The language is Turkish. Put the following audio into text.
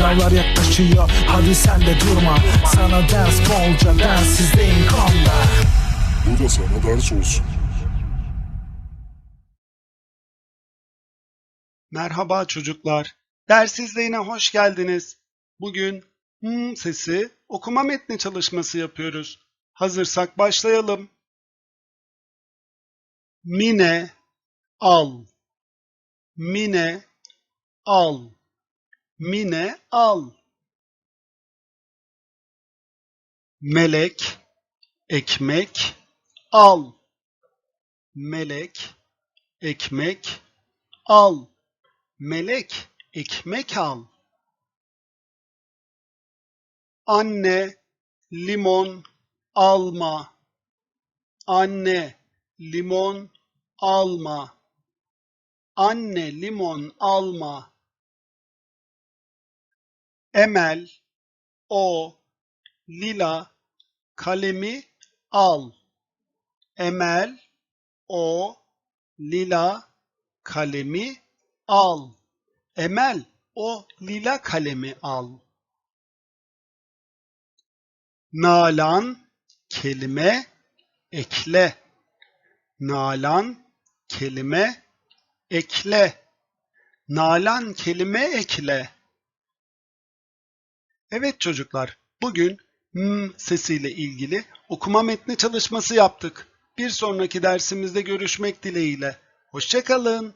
Sınavlar yaklaşıyor hadi sen de durma Sana ders bolca densizdeyim konuda Bu da sana ders olsun. Merhaba çocuklar. Ders izleyine hoş geldiniz. Bugün hmm sesi okuma metni çalışması yapıyoruz. Hazırsak başlayalım. Mine al. Mine al. Mine al. Melek ekmek al. Melek ekmek al. Melek ekmek al. Anne limon alma. Anne limon alma. Anne limon alma. Emel o lila kalemi al. Emel o lila kalemi al. Emel o lila kalemi al. Nalan kelime ekle. Nalan kelime ekle. Nalan kelime ekle. Evet çocuklar, bugün m sesiyle ilgili okuma metni çalışması yaptık. Bir sonraki dersimizde görüşmek dileğiyle. Hoşçakalın.